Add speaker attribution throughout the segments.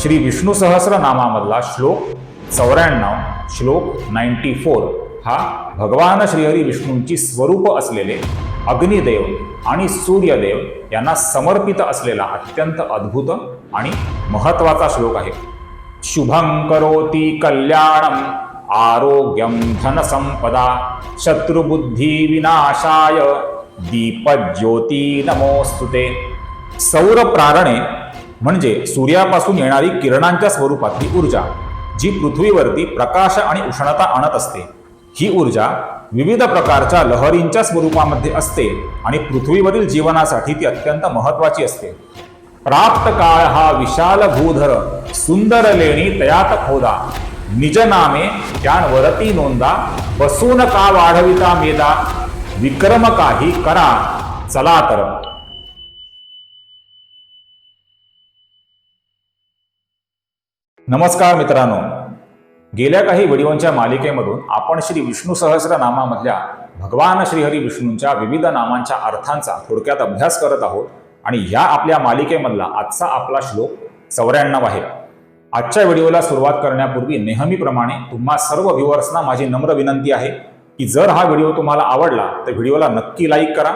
Speaker 1: श्री विष्णू सहस्रनामामधला श्लोक चौऱ्याण्णव श्लोक नाईन्टी फोर हा भगवान श्रीहरी विष्णूंची स्वरूप असलेले अग्निदेव आणि सूर्यदेव यांना समर्पित असलेला अत्यंत अद्भुत आणि महत्त्वाचा श्लोक आहे. शुभं करोती कल्याणम आरोग्यम धनसंपदा शत्रुबुद्धी विनाशाय दीपज्योती नमोस्तुते सौर प्रारणे म्हणजे सूर्यापासून येणारी किरणांच्या स्वरूपातली ऊर्जा जी पृथ्वीवरती प्रकाश आणि उष्णता आणत असते. ही ऊर्जा विविध प्रकारच्या लहरींच्या स्वरूपामध्ये असते आणि पृथ्वीवरील जीवनासाठी ती अत्यंत महत्वाची असते. प्राप्त काळ हा विशाल भूधर सुंदर लेणी तयात खोदा निज नामे वरती नोंदा बसून का वाढविता मेदा विक्रम काही करा चला तर. नमस्कार मित्रांनो. गेल्या काही व्हिडिओंच्या मालिकेमधून आपण श्री विष्णू सहस्र नामामधल्या भगवान श्रीहरी विष्णूंच्या विविध नामांच्या अर्थांचा थोडक्यात अभ्यास करत आहोत आणि ह्या आपल्या मालिकेमधला आजचा आपला श्लोक चौऱ्याण्णव आहे. आजच्या व्हिडिओला सुरुवात करण्यापूर्वी नेहमीप्रमाणे तुम्हा सर्व व्ह्युअर्सना माझी नम्र विनंती आहे की जर हा व्हिडिओ तुम्हाला आवडला तर व्हिडिओला नक्की लाईक करा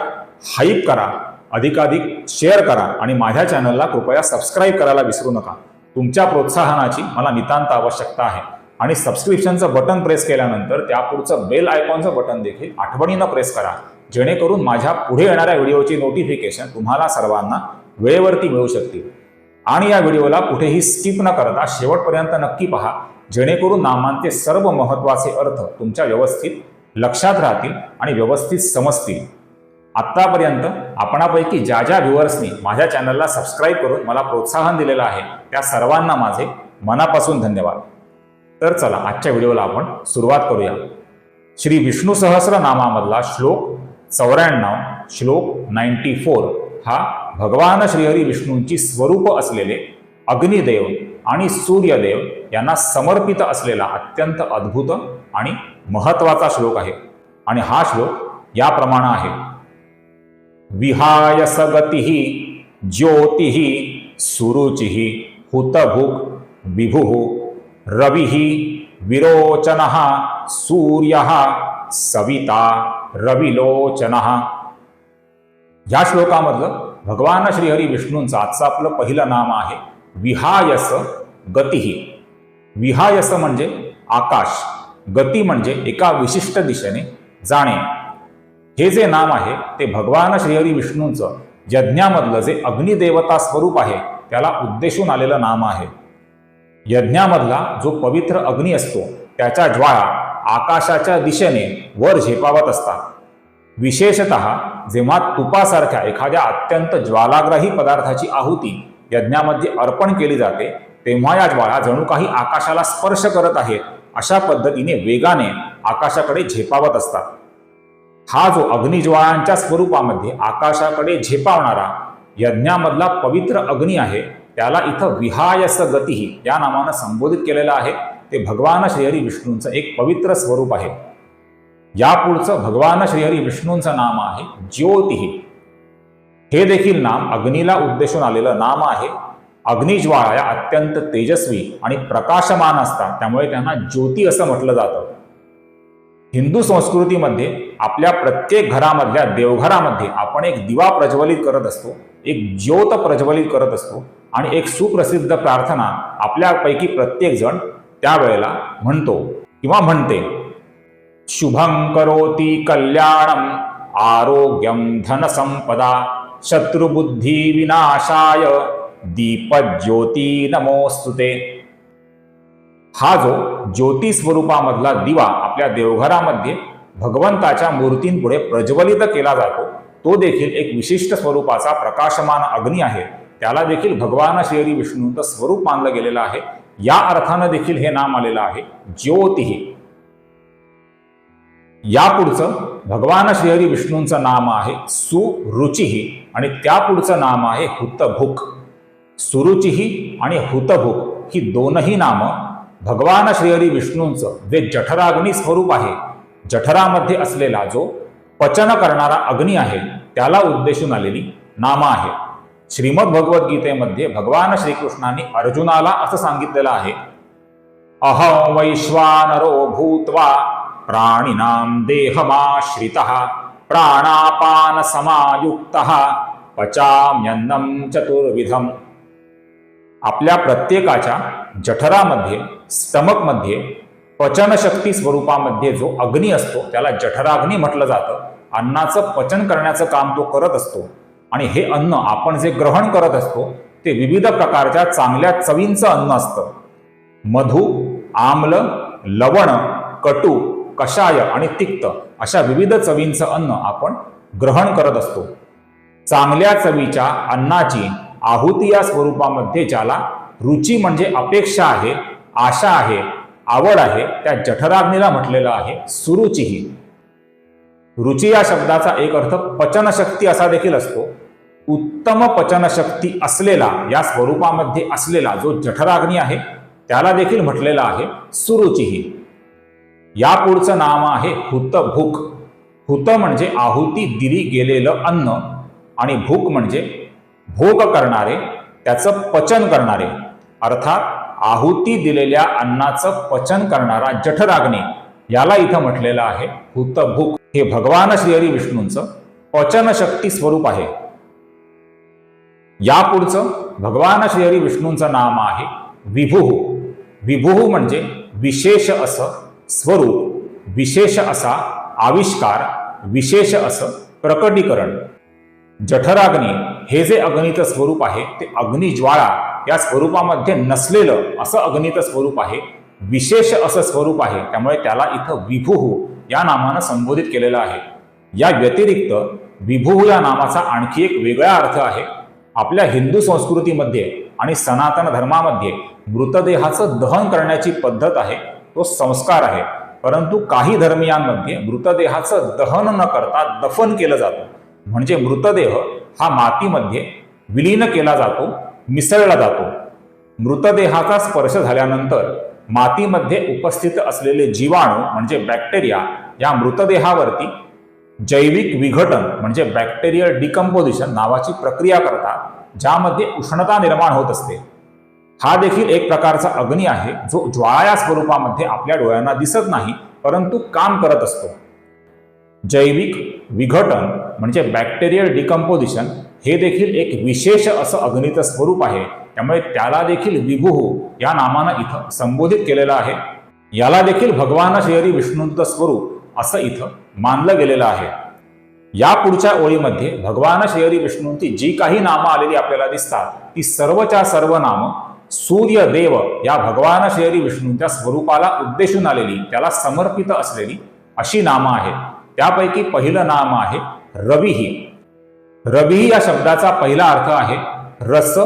Speaker 1: हाईप करा अधिकाधिक शेअर करा आणि माझ्या चॅनलला कृपया सबस्क्राईब करायला विसरू नका. तुमच्या प्रोत्साहनाची मला नितांत आवश्यकता आहे. आणि सबस्क्रिप्शनचं बटन प्रेस केल्यानंतर त्यापुढचं बेल आयकॉनचं बटन देखील आठवणीनं प्रेस करा. जेणेकरून माझ्या पुढे येणाऱ्या व्हिडिओची नोटिफिकेशन तुम्हाला सर्वांना वेळेवरती मिळू शकतील. आणि या व्हिडिओला कुठेही स्किप न करता शेवटपर्यंत नक्की पहा. जेणेकरून नामांचे सर्व महत्त्वाचे अर्थ तुमच्या व्यवस्थित लक्षात राहतील आणि व्यवस्थित समजतील. आत्तापर्यंत आपणापैकी ज्या ज्या व्ह्युअर्सनी माझ्या चॅनलला सबस्क्राईब करून मला प्रोत्साहन दिलेलं आहे त्या सर्वांना माझे मनापासून धन्यवाद. तर चला आजच्या व्हिडिओला आपण सुरुवात करूया. श्री विष्णू सहस्र नामामधला श्लोक चौऱ्याण्णव श्लोक नाईन्टी फोर हा भगवान श्रीहरी विष्णूंची स्वरूप असलेले अग्निदेव आणि सूर्यदेव यांना समर्पित असलेला अत्यंत अद्भुत आणि महत्त्वाचा श्लोक आहे. आणि हा श्लोक याप्रमाणे आहे. विहाय सगती ज्योतिः सुरुचिः हुतभुक् विभु रविः विरोचन सूर्य सविता रविलोचन। या श्लोकामधलं भगवान श्रीहरी विष्णूंचं आजचं आपलं पहिलं नाम आहे विहायस गती। विहायस म्हणजे आकाश गती म्हणजे एका विशिष्ट दिशेने जाणे हे जे नाम आहे ते भगवान श्रीहरी विष्णूंचं यज्ञामधलं जे अग्निदेवता स्वरूप आहे त्याला उद्देशून आलेलं नाम आहे. यज्ञामधला जो पवित्र अग्नी असतो त्याच्या ज्वाळा आकाशाच्या दिशेने वर झेपावत असतात. विशेषत जेव्हा तुपासारख्या एखाद्या अत्यंत ज्वालाग्राही पदार्थाची आहुती यज्ञामध्ये अर्पण केली जाते तेव्हा या ज्वाळा जणू काही आकाशाला स्पर्श करत आहेत अशा पद्धतीने वेगाने आकाशाकडे झेपावत असतात. हा जो अग्निज्वाळांच्या स्वरूपामध्ये आकाशाकडे झेपावणारा यज्ञामधला पवित्र अग्नी आहे त्याला इथं विहायस गती या नावानं संबोधित केलेलं आहे. ते भगवान श्रीहरी विष्णूंचं एक पवित्र स्वरूप आहे. यापुढचं भगवान श्रीहरी विष्णूंचं नाम आहे ज्योतिही. हे देखील नाम अग्नीला उद्देशून आलेलं नाम आहे. अग्निज्वाळा या अत्यंत तेजस्वी आणि प्रकाशमान असतात त्यामुळे त्यांना ज्योती असं म्हटलं जातं. हिंदू संस्कृतीमध्ये आपल्या प्रत्येक घरामधल्या देवघरामध्ये आपण एक दिवा प्रज्वलित करत असतो एक ज्योत प्रज्वलित करत असतो आणि एक सुप्रसिद्ध प्रार्थना आपल्यापैकी प्रत्येकजण त्यावेळेला म्हणतो किंवा म्हणते. शुभं करोति कल्याणम आरोग्यम धनसंपदा शत्रुबुद्धी विनाशाय दीपज्योती नमोस्तुते हा जो ज्योती स्वरूपामधला दिवा आपल्या देवघरामध्ये भगवंताच्या मूर्तींपुढे प्रज्वलित केला जातो तो देखील एक विशिष्ट स्वरूपाचा प्रकाशमान अग्नी आहे. त्याला देखील भगवान श्रीहरी विष्णूंचं स्वरूप मानलं गेलेलं आहे. या अर्थानं देखील हे नाम आलेलं आहे ज्योतिही यापुढचं भगवान श्रीहरी विष्णूंचं नाम आहे सुरुचिही आणि त्यापुढचं नाम आहे हुतभुक. सुरुचिही आणि हुतभुक ही दोनही नामं भगवान श्रीहरी विष्णूंचं जे जठराग्नी स्वरूप आहे जठरामध्ये असलेला जो पचन करणारा अग्नी आहे त्याला उद्देशून आलेली नामं आहे. श्रीमद भगवद्गीतेमध्ये भगवान श्रीकृष्णांनी अर्जुनाला असं सांगितलेलं आहे अहं वैश्वानरो भूत्वा प्राणिनां देहमाश्रित प्राणापान समायुक्त पचाम्यन्नं चतुर्विधम आपल्या प्रत्येकाच्या जठरामध्ये स्टमकमध्ये पचनशक्ती स्वरूपामध्ये जो अग्नी असतो त्याला जठराग्नी म्हटलं जातं. अन्नाचं पचन करण्याचं काम तो करत असतो. आणि हे अन्न आपण जे ग्रहण करत असतो ते विविध प्रकारच्या चांगल्या चवींचं अन्न असतं. मधु आम्ल लवण कटू कषाय आणि तिक्त अशा विविध चवींचं अन्न आपण ग्रहण करत असतो. चांगल्या चवीच्या अन्नाची आहुती या स्वरूपामध्ये ज्याला रुची म्हणजे अपेक्षा आहे आशा आहे आवड आहे त्या जठराग्नीला म्हटलेलं आहे सुरुचीही. रुची या शब्दाचा एक अर्थ पचनशक्ती असा देखील असतो. उत्तम पचनशक्ती असलेला या स्वरूपामध्ये असलेला जो जठराग्नी आहे त्याला देखील म्हटलेला आहे सुरुचीही. या पुढचं नाम आहे हुत भूक हुत म्हणजे आहुती दिली गेलेलं अन्न आणि भूक म्हणजे भोग करणारे त्याचं पचन करणारे. अर्थात आहुती दिलेल्या अन्नाचं पचन करणारा जठराग्नी याला इथं म्हटलेलं आहे हुतभूक हे भगवान श्रीहरी विष्णूंचं पचनशक्ती स्वरूप आहे. या पुढचं भगवान श्रीहरी विष्णूंचं नाम आहे विभुः. विभुः म्हणजे विशेष असं स्वरूप विशेष असा आविष्कार विशेष असं प्रकटीकरण. जठराग्नी हे जे अग्नीचं स्वरूप आहे ते अग्निज्वाळा या स्वरूपामध्ये नसलेलं असं अग्नीचं स्वरूप आहे. विशेष असं स्वरूप आहे. त्यामुळे त्याला इथं विभुहू या नामानं संबोधित केलेलं आहे. या व्यतिरिक्त विभुहू या नामाचा आणखी एक वेगळा अर्थ आहे. आपल्या हिंदू संस्कृतीमध्ये आणि सनातन धर्मामध्ये मृतदेहाचं दहन करण्याची पद्धत आहे. तो संस्कार आहे. परंतु काही धर्मियांमध्ये मृतदेहाचं दहन न करता दफन केलं जातं. म्हणजे मृतदेह हा मातीमध्ये विलीन केला जातो मिसळला जातो. मृतदेहाचा स्पर्श झाल्यानंतर मातीमध्ये उपस्थित असलेले जीवाणू म्हणजे बॅक्टेरिया या मृतदेहावरती जैविक विघटन म्हणजे बॅक्टेरियल डिकम्पोजिशन नावाची प्रक्रिया करतात ज्यामध्ये उष्णता निर्माण होत असते. हा देखील एक प्रकारचा अग्नी आहे जो ज्वाळा स्वरूपामध्ये आपल्या डोळ्यांना दिसत नाही परंतु काम करत असतो. जैविक विघटन म्हणजे बॅक्टेरियल डिकम्पोजिशन हे देखील एक विशेष असं अग्नीचं स्वरूप आहे. त्यामुळे त्याला देखील विभुः या नामानं इथं संबोधित केलेलं आहे. याला देखील भगवान श्रीहरी विष्णूंचं स्वरूप असं इथं मानलं गेलेलं आहे. या पुढच्या ओळीमध्ये भगवान श्रीहरी विष्णूंची जी काही नामं आलेली आपल्याला दिसतात ती सर्वच्या सर्व नामं सूर्यदेव या भगवान श्रीहरी विष्णूंच्या स्वरूपाला उद्देशून आलेली त्याला समर्पित असलेली अशी नामं आहेत. त्यापैकी पहिलं नाम आहे रविही. रविही या शब्दाचा पहिला अर्थ आहे रस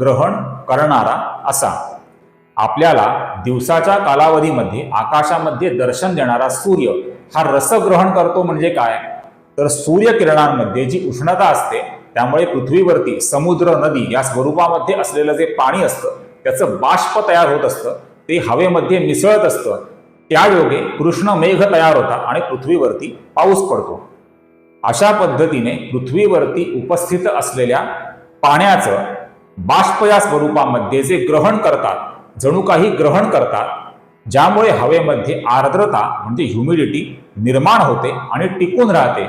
Speaker 1: ग्रहण करणारा असा. आपल्याला दिवसाच्या कालावधीमध्ये आकाशामध्ये दर्शन देणारा सूर्य हा रसग्रहण करतो म्हणजे काय? तर सूर्यकिरणांमध्ये जी उष्णता असते त्यामुळे पृथ्वीवरती समुद्र नदी या स्वरूपामध्ये असलेलं जे पाणी असतं त्याचं बाष्प तयार होत असतं ते हवेमध्ये मिसळत असतं. त्यायोगे कृष्ण मेघ तयार होतात आणि पृथ्वीवरती पाऊस पडतो. अशा पद्धतीने पृथ्वीवरती उपस्थित असलेल्या पाण्याचं बाष्प या स्वरूपामध्ये जे ग्रहण करतात जणू काही ग्रहण करतात ज्यामुळे हवेमध्ये आर्द्रता म्हणजे ह्युमिडिटी निर्माण होते आणि टिकून राहते.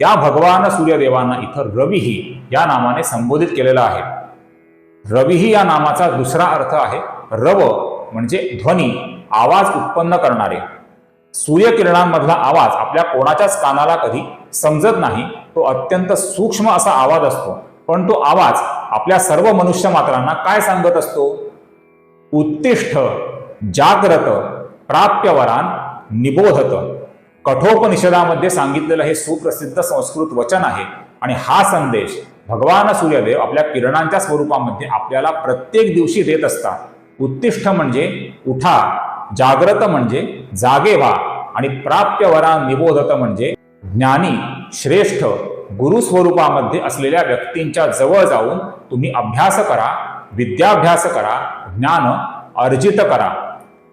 Speaker 1: त्या भगवान सूर्यदेवांना इथं रविही या नामाने संबोधित केलेलं आहे. रविही या नामाचा दुसरा अर्थ आहे रव म्हणजे ध्वनी आवाज उत्पन्न करणारे. सूर्यकिरणांमधला आवाज आपल्या कोणाच्याच कानाला कधी समजत नाही तो अत्यंत सूक्ष्म असा आवाज असतो. पण तो आवाज आपल्या सर्व मनुष्य मात्रांना काय सांगत असतो? उत्तिष्ठ जाग्रत प्राप्यवरान निबोधत. कठोपनिषदामध्ये सांगितलेलं हे सुप्रसिद्ध संस्कृत वचन आहे आणि हा संदेश भगवान सूर्यदेव आपल्या किरणांच्या स्वरूपामध्ये आपल्याला प्रत्येक दिवशी देत असतात. उत्तिष्ठ म्हणजे उठा जाग्रत म्हणजे जागे व्हा आणि प्राप्य वरा निबोधत म्हणजे ज्ञानी श्रेष्ठ गुरु स्वरूपामध्ये असलेल्या व्यक्तींच्या जवळ जाऊन तुम्ही अभ्यास करा विद्याभ्यास करा ज्ञान अर्जित करा.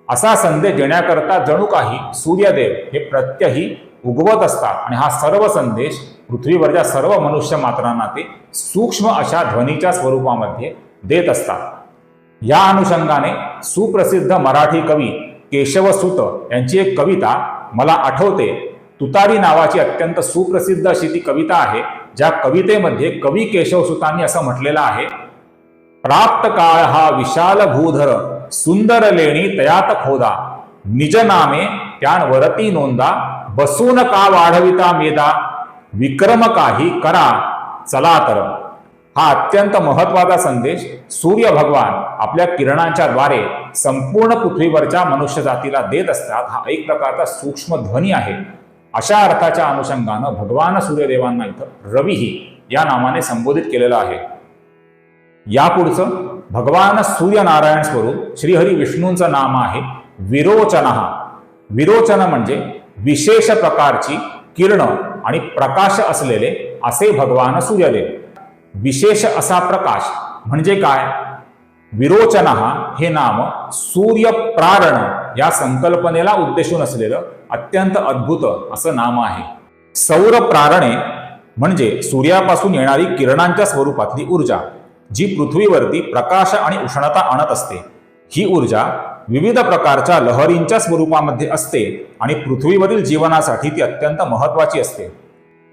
Speaker 1: असा संदेश देण्याकरता जणू काही सूर्यदेव हे प्रत्यही उगवत असतात आणि हा सर्व संदेश पृथ्वीवरच्या सर्व मनुष्य मात्रांना ते सूक्ष्म अशा ध्वनीच्या स्वरूपामध्ये देत असतात. या अनुषंगाने सुप्रसिद्ध मराठी कवी केशवसुत यांची एक कविता मला आठवते. तुतारी नावाची अत्यंत सुप्रसिद्ध अशी ती कविता आहे ज्या कवितेमध्ये कवी केशवसुतांनी असं म्हटलेलं आहे प्राप्त काळ हा विशाल भूधर सुंदर लेणी तयात खोदा. निज नामे वरती नोंदा बसून का वाढविता मेदा? विक्रम काही करा चला तर. हा अत्यंत महत्त्वाचा संदेश सूर्य भगवान आपल्या किरणांच्या द्वारे संपूर्ण पृथ्वीवरच्या मनुष्य जातीला देत असतात. हा एक प्रकारचा सूक्ष्म ध्वनी आहे. अशा अर्थाच्या अनुषंगानं भगवान सूर्यदेवांना इथं रवीही या नावाने संबोधित केलेलं आहे. यापुढचं भगवान सूर्यनारायण स्वरूप श्रीहरी विष्णूंचं नाम आहे विरोचन. विरोचन म्हणजे विशेष प्रकारची किरण आणि प्रकाश असलेले असे भगवान सूर्यदेव. विशेष असा प्रकाश म्हणजे काय? विरोचन हे नाम सूर्य प्रारण या संकल्पनेला उद्देशून असलेलं अत्यंत अद्भुत असं नाम आहे. सौर प्रारणे म्हणजे सूर्यापासून येणारी किरणांच्या स्वरूपातली ऊर्जा जी पृथ्वीवरती प्रकाश आणि उष्णता आणत असते. ही ऊर्जा विविध प्रकारच्या लहरींच्या स्वरूपामध्ये असते आणि पृथ्वीवरील जीवनासाठी ती अत्यंत महत्वाची असते.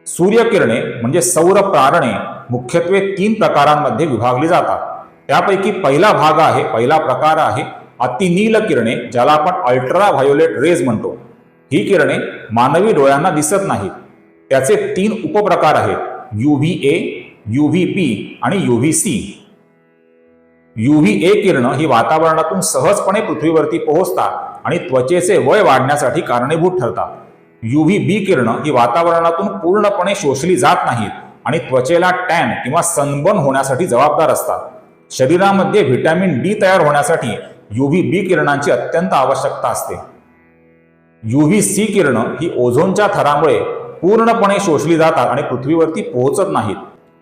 Speaker 1: सूर्यकिरणे म्हणजे सौर प्रारणे मुख्यत्वे तीन प्रकारांमध्ये विभागली जातात. त्यापैकी पहिला भाग आहे पहिला प्रकार आहे अतिनील किरणे ज्याला आपण अल्ट्रा व्हायोलेट रेज म्हणतो. ही किरणे मानवी डोळ्यांना दिसत नाहीत. त्याचे तीन उपप्रकार आहेत युव्ही ए युव्ही पी आणि युव्ही सी. युव्ही ए किरण ही वातावरणातून सहजपणे पृथ्वीवरती पोहोचतात आणि त्वचेचे वय वाढण्यासाठी कारणीभूत ठरतात. युव्ही बी किरण ही वातावरणातून पूर्णपणे शोषली जात नाहीत. आणि त्वचेला टॅन किंवा सनबर्न होण्यासाठी जबाबदार असतात. शरीरामध्ये व्हिटॅमिन डी तयार होण्यासाठी युव्ही बी किरणांची अत्यंत आवश्यकता असते. युव्ही सी किरण ही ओझोनच्या थरामुळे पूर्णपणे शोषली जातात आणि पृथ्वीवरती पोहोचत नाहीत.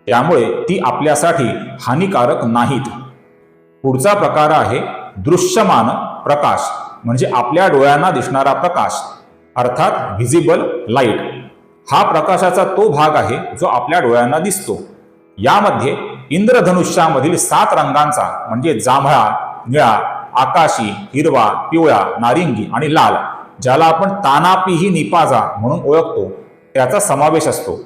Speaker 1: त्यामुळे ती आपल्यासाठी हानिकारक नाहीत. पुढचा प्रकार आहे दृश्यमान प्रकाश म्हणजे आपल्या डोळ्यांना दिसणारा प्रकाश अर्थात व्हिजिबल लाइट हा प्रकाशाचा तो भाग आहे जो आपल्या डोळ्यांना दिसतो. यामध्ये इंद्रधनुष्यामधील सात रंगांचा म्हणजे जांभळा निळा आकाशी हिरवा पिवळा नारिंगी आणि लाल ज्याला आपण तानापीही निपाजा म्हणून ओळखतो त्याचा समावेश असतो.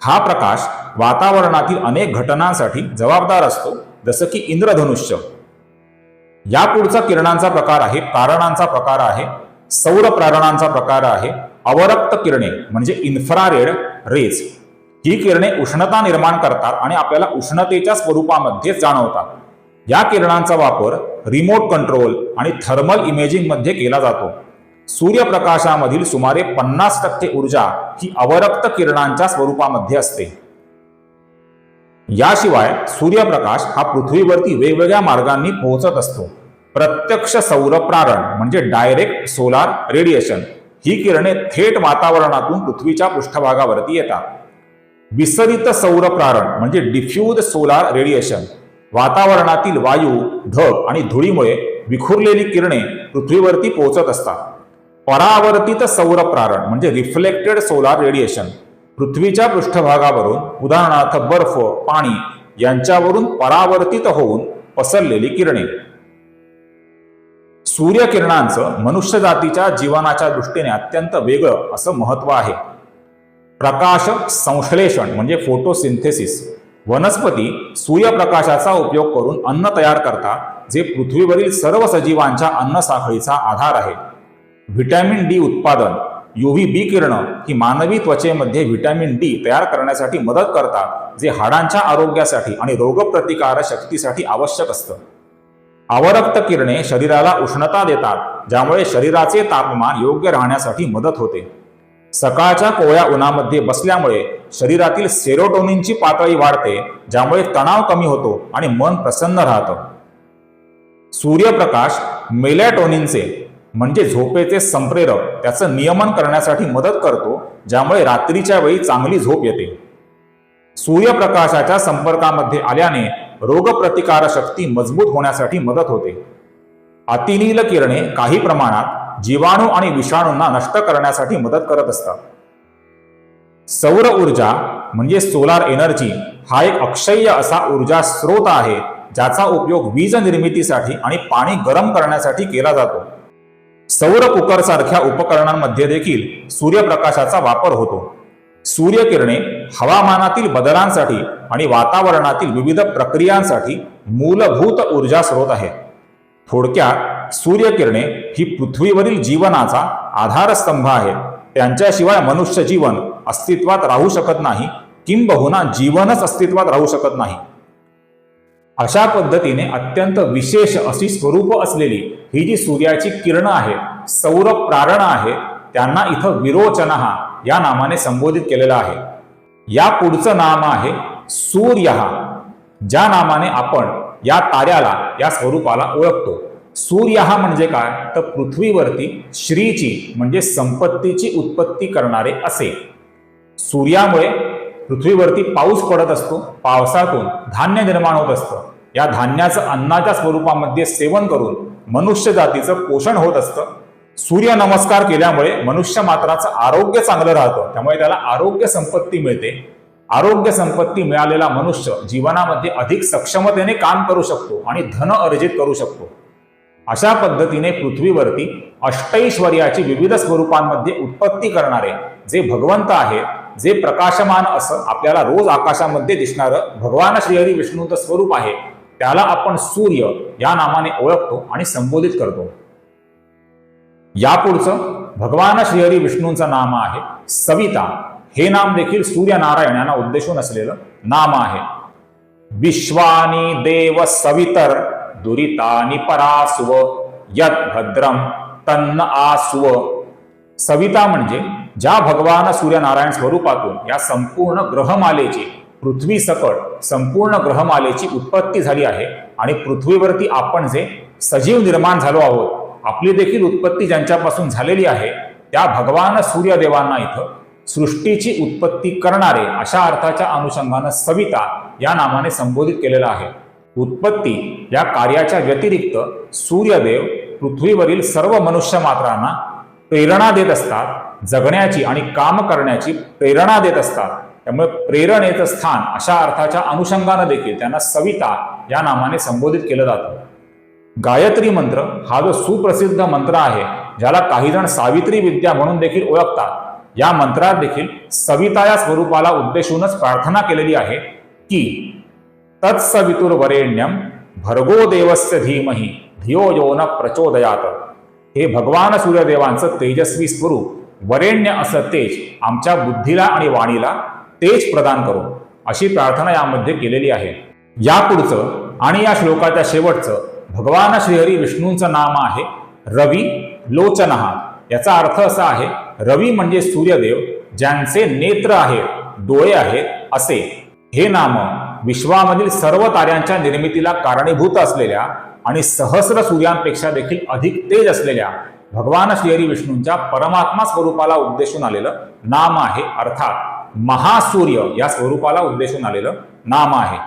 Speaker 1: हा प्रकाश वातावरणातील अनेक घटनांसाठी जबाबदार असतो जसं की इंद्रधनुष्य. यापुढचा किरणांचा प्रकार आहे कारणांचा प्रकार आहे सौर प्रारणांचा प्रकार आहे अवरक्त किरणे म्हणजे इन्फ्रारेड रेज ही किरणे उष्णता निर्माण करतात आणि आपल्याला उष्णतेच्या स्वरूपामध्ये जाणवतात. या किरणांचा वापर रिमोट कंट्रोल आणि थर्मल इमेजिंगमध्ये केला जातो. सूर्यप्रकाशामधील सुमारे पन्नास टक्के ऊर्जा ही अवरक्त किरणांच्या स्वरूपामध्ये असते. याशिवाय सूर्यप्रकाश हा पृथ्वीवरती वेगवेगळ्या मार्गांनी पोहोचत असतो. प्रत्यक्ष सौर प्रारण म्हणजे डायरेक्ट सोलार रेडिएशन ही किरणे थेट वातावरणातून पृथ्वीच्या पृष्ठभागावरती येतात. विसरित सौर प्रारण म्हणजे डिफ्यूज सोलार रेडिएशन वातावरणातील वायू ढग आणि धुळीमुळे विखुरलेली किरणे पृथ्वीवरती पोहोचत असतात. परावर्तित सौर प्रारण म्हणजे रिफ्लेक्टेड सोलार रेडिएशन पृथ्वीच्या पृष्ठभागावरून उदाहरणार्थ बर्फ पाणी यांच्यावरून परावर्तित होऊन पसरलेली किरणे. सूर्यकिरणांचं मनुष्य जातीच्या जीवनाच्या दृष्टीने अत्यंत वेगळं असं महत्त्व आहे. प्रकाश संश्लेषण म्हणजे फोटोसिंथेसिस. वनस्पती सूर्यप्रकाशाचा उपयोग करून अन्न तयार करतात जे पृथ्वीवरील सर्व सजीवांच्या अन्न साखळीचा आधार आहे. व्हिटॅमिन डी उत्पादन युव्ही बी किरणं ही मानवी त्वचेमध्ये व्हिटॅमिन डी तयार करण्यासाठी मदत करतात जे हाडांच्या आरोग्यासाठी आणि रोगप्रतिकार शक्तीसाठी आवश्यक असतं. अवरक्त किरणे शरीराला उष्णता देतात ज्यामुळे शरीराचे तापमान योग्य राहण्यासाठी मदत होते. सकाळच्या कोवळ्या उन्हामध्ये बसल्यामुळे शरीरातील सेरोटोनिनची पातळी वाढते ज्यामुळे तणाव कमी होतो आणि मन प्रसन्न राहतं. सूर्यप्रकाश मेलॅटोनिनचे म्हणजे झोपेचे संप्रेरक त्याचं नियमन करण्यासाठी मदत करतो ज्यामुळे रात्रीच्या वेळी चांगली झोप येते. सूर्यप्रकाशाच्या संपर्कामध्ये आल्याने रोगप्रतिकार शक्ती मजबूत होण्यासाठी मदत होते. अतिनील किरणे काही प्रमाणात जीवाणू आणि विषाणूंना नष्ट करण्यासाठी मदत करत असतात. सौर ऊर्जा म्हणजे सोलार एनर्जी हा एक अक्षय्य असा ऊर्जा स्रोत आहे ज्याचा उपयोग वीज निर्मितीसाठी आणि पाणी गरम करण्यासाठी केला जातो. सौर कुकर सारख्या उपकरणांमध्ये देखील सूर्यप्रकाशाचा वापर होतो. सूर्यकिरणे हवामानातील बदलांसाठी आणि वातावरणातील विविध प्रक्रियांसाठी मूलभूत ऊर्जा स्रोत आहेत थोडक्यात सूर्यकिरणे ही पृथ्वीवरील जीवनाचा आधारस्तंभ आहे. त्यांच्याशिवाय मनुष्य जीवन अस्तित्वात राहू शकत नाही किंबहुना जीवनच अस्तित्वात राहू शकत नाही. अशा पद्धतीने अत्यंत विशेष अशी स्वरूप असलेली ही जी सूर्याची किरणं आहेत सौर प्रारणं आहेत त्यांना इथं विरोचना या नामाने संबोधित केलेलं आहे. या पुढचं नाम आहे सूर्यहा ज्या नामाने आपण या ताऱ्याला या स्वरूपाला ओळखतो. सूर्यहा म्हणजे काय? तर पृथ्वीवरती श्रीची म्हणजे संपत्तीची उत्पत्ती करणारे असे. सूर्यामुळे पृथ्वीवरती पाऊस पडत असतो पावसातून धान्य निर्माण होत असतं. या धान्याचं अन्नाच्या स्वरूपामध्ये सेवन करून मनुष्य जातीचं पोषण होत असतं. सूर्य नमस्कार केल्यामुळे मनुष्य मात्राचं आरोग्य चांगलं राहतं. त्यामुळे त्याला आरोग्य संपत्ती मिळते. आरोग्य संपत्ती मिळालेला मनुष्य जीवनामध्ये अधिक सक्षमतेने काम करू शकतो आणि धन अर्जित करू शकतो. अशा पद्धतीने पृथ्वीवरती अष्टैश्वर्याची विविध स्वरूपांमध्ये उत्पत्ती करणारे जे भगवंत आहेत जे प्रकाशमान असं आपल्याला रोज आकाशामध्ये दिसणारं भगवान श्रीहरी विष्णूचं स्वरूप आहे त्याला आपण सूर्य या नामाने ओळखतो आणि संबोधित करतो. यापुढचं भगवान श्रीहरी विष्णूंचं नाम आहे. सविता. हे नाम देखील सूर्यनारायण यांना उद्देशून असलेलं नाम आहे. विश्वानी देव सवितर दुरितानी परासुव यत भद्रम तन्न आसुव. सविता म्हणजे ज्या भगवान सूर्यनारायण स्वरूपातून या संपूर्ण ग्रहमालेची पृथ्वी सकट संपूर्ण ग्रहमालेची उत्पत्ती झाली आहे आणि पृथ्वीवरती आपण जे सजीव निर्माण झालो आहोत आपली देखील उत्पत्ती ज्यांच्यापासून झालेली आहे त्या भगवान सूर्यदेवांना इथं सृष्टीची उत्पत्ती करणारे अशा अर्थाच्या अनुषंगानं सविता या नामाने संबोधित केलेलं आहे. उत्पत्ती या कार्याच्या व्यतिरिक्त सूर्यदेव पृथ्वीवरील सर्व मनुष्य मात्रांना प्रेरणा देत असतात जगण्याची आणि काम करण्याची प्रेरणा देत असतात. त्यामुळे प्रेरणेचं स्थान अशा अर्थाच्या अनुषंगानं देखील त्यांना सविता या नामाने संबोधित केलं जातं. गायत्री मंत्र हा जो सुप्रसिद्ध मंत्र आहे ज्याला काही जण सावित्री विद्या म्हणून देखील ओळखतात. या मंत्रात देखील सविता या स्वरूपाला उद्देशूनच प्रार्थना केलेली आहे की तत्सवितुर्वरेण्यम भर्गो देवस्य धीमही धियो यो न प्रचोदयात. हे भगवान सूर्यदेवांचं तेजस्वी स्वरूप वरेण्य असं तेज आमच्या बुद्धीला आणि वाणीला तेज प्रदान करो अशी प्रार्थना यामध्ये केलेली आहे. यापुढचं आणि या श्लोकाच्या शेवटचं भगवान श्रीहरी विष्णूंचं नाम आहे रवी लोचनहा याचा अर्थ असा आहे रवी म्हणजे सूर्यदेव ज्यांचे नेत्र आहेत डोळे आहेत असे. हे नाम विश्वामधील सर्व ताऱ्यांच्या निर्मितीला कारणीभूत असलेल्या आणि सहस्र सूर्यांपेक्षा देखील अधिक तेज असलेल्या भगवान श्रीहरी विष्णूंच्या परमात्मा स्वरूपाला उद्देशून आलेलं नाम आहे अर्थात महासूर्य या स्वरूपाला उद्देशून आलेलं नाम आहे.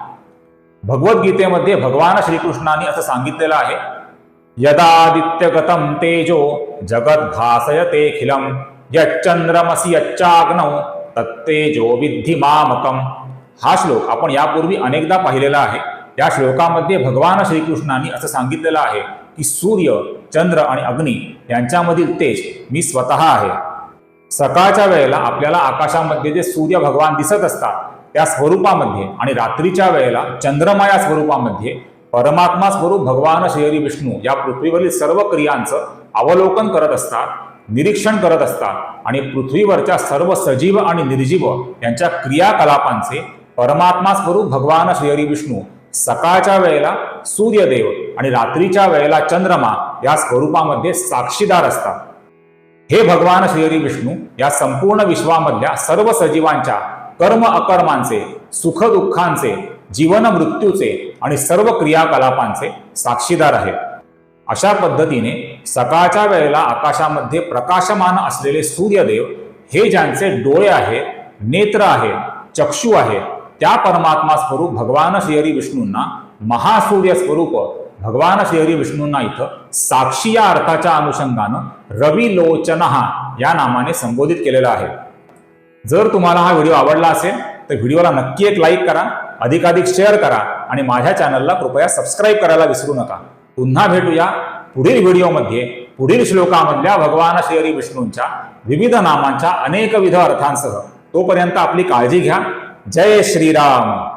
Speaker 1: भगवद्गीतेमध्ये भगवान श्रीकृष्णाने असं सांगितलेलं आहे यदादित्यगतम तेजो जगत भासयतेखिलम यच्चंद्रमसि यच्चाग्नौ तत्तेजो विद्धी मामकम हा श्लोक आपण यापूर्वी अनेकदा पाहिलेला आहे. या श्लोकामध्ये भगवान श्रीकृष्णाने असं सांगितलेलं आहे की सूर्य चंद्र आणि अग्नी यांच्यामधील तेज मी स्वतः आहे. सकाळच्या वेळेला आपल्याला आकाशामध्ये जे सूर्य भगवान दिसत असतात त्या स्वरूपामध्ये आणि रात्रीच्या वेळेला चंद्रमा या स्वरूपामध्ये परमात्मा स्वरूप भगवान श्रीहरी विष्णू या पृथ्वीवरील सर्व क्रियांचं अवलोकन करत असतात निरीक्षण करत असतात आणि पृथ्वीवरच्या सर्व सजीव आणि निर्जीव यांच्या क्रियाकलापांचे परमात्मा स्वरूप भगवान श्रीहरी विष्णू सकाळच्या वेळेला सूर्यदेव आणि रात्रीच्या वेळेला चंद्रमा या स्वरूपामध्ये साक्षीदार असतात. हे भगवान श्रीहरी विष्णू या संपूर्ण विश्वामधल्या सर्व सजीवांच्या कर्म अकर्मांचे सुखदुःखांचे जीवन मृत्यूचे आणि सर्व क्रियाकलापांचे साक्षीदार आहेत अशा पद्धतीने सकाळच्या वेळेला आकाशामध्ये प्रकाशमान असलेले सूर्यदेव हे ज्यांचे डोळे आहेत नेत्र आहे चक्षु आहे त्या परमात्मा स्वरूप भगवान श्रीहरी विष्णूंना महासूर्य स्वरूप भगवान श्रीहरी विष्णूंना इथं साक्षी या अर्थाच्या अनुषंगानं रविलोचन या नामाने संबोधित केलेलं आहे. जर तुम्हाला हा व्हिडिओ आवडला असेल तर व्हिडिओला नक्की एक लाईक करा अधिकाधिक शेअर करा आणि माझ्या चॅनलला कृपया सबस्क्राईब करायला विसरू नका. पुन्हा भेटूया पुढील व्हिडिओमध्ये पुढील श्लोकामधल्या भगवान श्रीहरी विष्णूंच्या विविध नामांच्या अनेकविध अर्थांसह. तोपर्यंत आपली काळजी घ्या. जय श्रीराम.